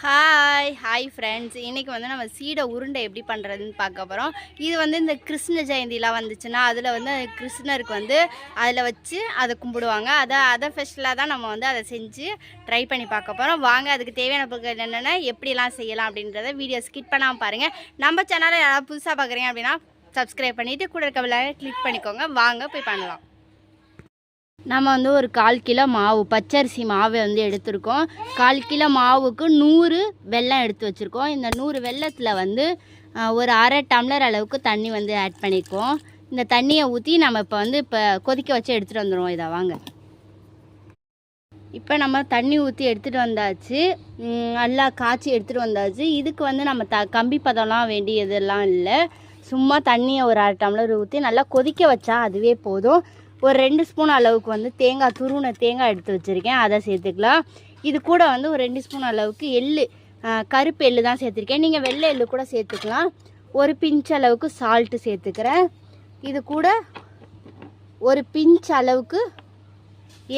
Hi hi friends இன்றைக்கி வந்து நம்ம சீடை உருண்டை எப்படி பண்ணுறதுன்னு பார்க்க போகிறோம் இது வந்து இந்த கிருஷ்ண ஜெயந்திலாம் வந்துச்சுன்னா அதில் வந்து கிருஷ்ணருக்கு வந்து அதில் வச்சு அதை கும்பிடுவாங்க. அதை அதை ஃபெஷலாக தான் நம்ம வந்து அதை செஞ்சு ட்ரை பண்ணி பார்க்க போகிறோம் வாங்க அதுக்கு தேவையான பொருட்கள் என்னென்ன எப்படிலாம் செய்யலாம் அப்படின்றத வீடியோ ஸ்கிப் பண்ணாமல் பாருங்கள் நம்ம சேனலை யாராவது புதுசாக பார்க்குறீங்க அப்படின்னா சப்ஸ்கிரைப் பண்ணிவிட்டு கூட இருக்க கிளிக் பண்ணிக்கோங்க. வாங்க போய் பண்ணலாம் நம்ம வந்து ஒரு கால் கிலோ மாவு பச்சரிசி மாவு வந்து எடுத்திருக்கோம். கால் கிலோ மாவுக்கு நூறு வெல்லம் எடுத்து வச்சுருக்கோம். இந்த நூறு வெல்லத்தில் வந்து ஒரு அரை டம்ளர் அளவுக்கு தண்ணி வந்து ஆட் பண்ணியிருக்கோம் இந்த தண்ணியை ஊற்றி நம்ம இப்போ வந்து இப்போ கொதிக்க வச்சு எடுத்துகிட்டு வந்துடுவோம் இதை வாங்க. இப்போ நம்ம தண்ணி ஊற்றி எடுத்துகிட்டு வந்தாச்சு. நல்லா காய்ச்சி எடுத்துகிட்டு வந்தாச்சு. இதுக்கு வந்து நம்ம த கம்பி பதம்லாம் வேண்டியதெல்லாம் இல்லை. சும்மா தண்ணியை ஒரு அரை டம்ளர் ஊற்றி நல்லா கொதிக்க வச்சா அதுவே போதும். ஒரு ரெண்டு ஸ்பூன் அளவுக்கு வந்து தேங்காய் துருவின தேங்காய் எடுத்து வச்சுருக்கேன். அதை சேர்த்துக்கலாம். இது கூட வந்து ஒரு ரெண்டு ஸ்பூன் அளவுக்கு எள்ளு கருப்பு எள்ளு தான் சேர்த்துருக்கேன். நீங்கள் வெள்ளை எள்ளு கூட சேர்த்துக்கலாம். ஒரு பிஞ்ச் அளவுக்கு சால்ட்டு சேர்த்துக்கிறேன். இது கூட ஒரு பிஞ்ச் அளவுக்கு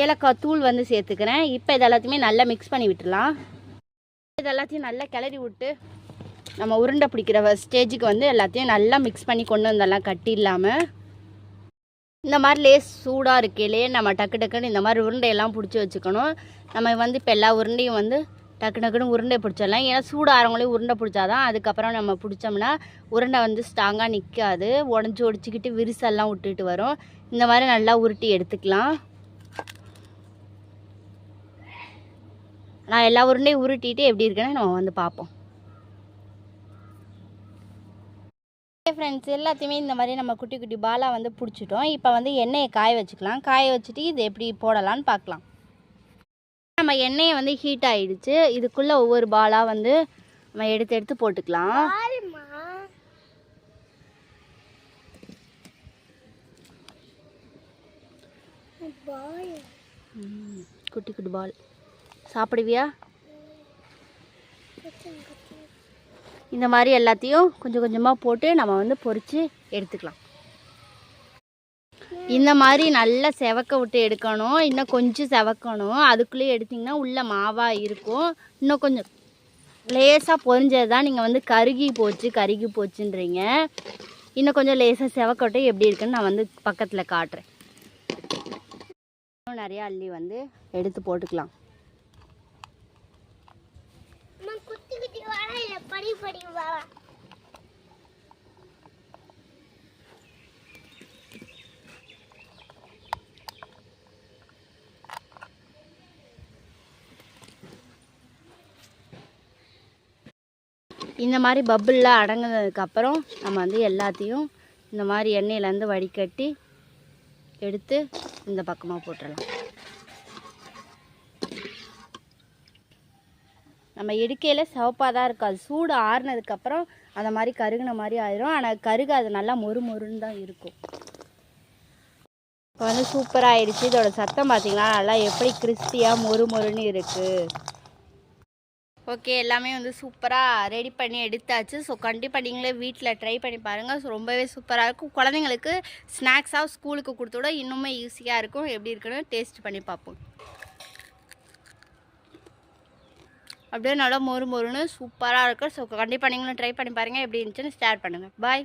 ஏலக்காய் தூள் வந்து சேர்த்துக்கிறேன். இப்போ இது எல்லாத்தையுமே நல்லா மிக்ஸ் பண்ணி விட்டுடலாம். இது எல்லாத்தையும் நல்லா கிளறி விட்டு நம்ம உருண்டை பிடிக்கிற ஸ்டேஜுக்கு வந்து எல்லாத்தையும் நல்லா மிக்ஸ் பண்ணி கொண்டு வந்துடலாம் கட்டி இல்லாமல் இந்த மாதிரி லேஸ் சூடாக இருக்கையிலே நம்ம டக்கு டக்குன்னு இந்த மாதிரி உருண்டையெல்லாம் பிடிச்சி வச்சுக்கணும். நம்ம வந்து இப்போ எல்லா உருண்டையும் வந்து டக்கு டக்குன்னு உருண்டை பிடிச்சிடலாம். ஏன்னா சூடாகிறவங்களையும் உருண்டை பிடிச்சாதான் அதுக்கப்புறம் நம்ம பிடிச்சோம்னா உருண்டை வந்து ஸ்ட்ராங்காக நிற்காது உடஞ்சி ஒடிச்சிக்கிட்டு விரிசல்லாம் விட்டுட்டு வரும். இந்த மாதிரி நல்லா உருட்டி எடுத்துக்கலாம். நான் எல்லா உருண்டையும் உருட்டிட்டு எப்படி இருக்குன்னு நம்ம வந்து பார்ப்போம். ஃப்ரெண்ட்ஸ் எல்லாத்தையுமே இந்த மாதிரி நம்ம குட்டி குட்டி பாலாக வந்து பிடிச்சிட்டோம். இப்போ வந்து எண்ணெயை காய வச்சுக்கலாம். காய வச்சுட்டு இது எப்படி போடலான்னு பார்க்கலாம். நம்ம எண்ணெயை வந்து ஹீட் ஆயிடுச்சு. இதுக்குள்ளே ஒவ்வொரு பாலாக வந்து நம்ம எடுத்து எடுத்து போட்டுக்கலாம். குட்டி குட்டி பால் சாப்பிடுவியா? இந்த மாதிரி எல்லாத்தையும் கொஞ்சம் கொஞ்சமாக போட்டு நம்ம வந்து பொறித்து எடுத்துக்கலாம். இந்த மாதிரி நல்லா செவக்க விட்டு எடுக்கணும். இன்னும் கொஞ்சம் செவக்கணும். அதுக்குள்ளேயே எடுத்திங்கன்னா உள்ள மாவாக இருக்கும். இன்னும் கொஞ்சம் லேசாக பொரிஞ்சது தான் நீங்கள் வந்து கருகி போச்சு கருகி போச்சுன்றீங்க. இன்னும் கொஞ்சம் லேசாக செவக்கட்டும் எப்படி இருக்குன்னு நான் வந்து பக்கத்தில் காட்டுறேன். இன்னும் நிறையா அள்ளி வந்து எடுத்து போட்டுக்கலாம் குட்டி குட்டி வாழை இல்ல படி படி வாழை இந்த மாதிரி பப்புல்லாம் அடங்கினதுக்கப்புறம் நம்ம வந்து எல்லாத்தையும் இந்த மாதிரி எண்ணெயிலேருந்து வடிகட்டி எடுத்து இந்த பக்கமாக போட்டுடலாம் நம்ம இடுக்கையில் சிவப்பாக தான் இருக்கும் அது சூடு ஆறுனதுக்கப்புறம் அந்த மாதிரி கருகுன மாதிரி ஆயிரும். ஆனால் கருகு அது நல்லா மொறு மொறுன்னு தான் இருக்கும். இப்போ வந்து சூப்பராக ஆயிடுச்சு. இதோட சத்தம் பார்த்தீங்களா நல்லா எப்படி கிறிஸ்பியாக மொறு மொறுன்னு இருக்குது ஓகே எல்லாமே வந்து சூப்பராக ரெடி பண்ணி எடுத்தாச்சு. ஸோ கண்டிப்பாக நீங்களே வீட்டில் ட்ரை பண்ணி பாருங்கள் ஸோ ரொம்பவே சூப்பராக இருக்கும். குழந்தைங்களுக்கு ஸ்நாக்ஸாக ஸ்கூலுக்கு கொடுத்து விட இன்னுமே ஈஸியாக இருக்கும். எப்படி இருக்குன்னு டேஸ்ட் பண்ணி பார்ப்போம். அப்படியே நல்லா மொறு மொறுன்னு சூப்பராக இருக்கும். ஸோ கண்டிப்பாக நீங்களும் ட்ரை பண்ணி பாருங்கள் எப்படி இருந்துச்சுன்னு ஷேர் பண்ணுங்கள் பாய்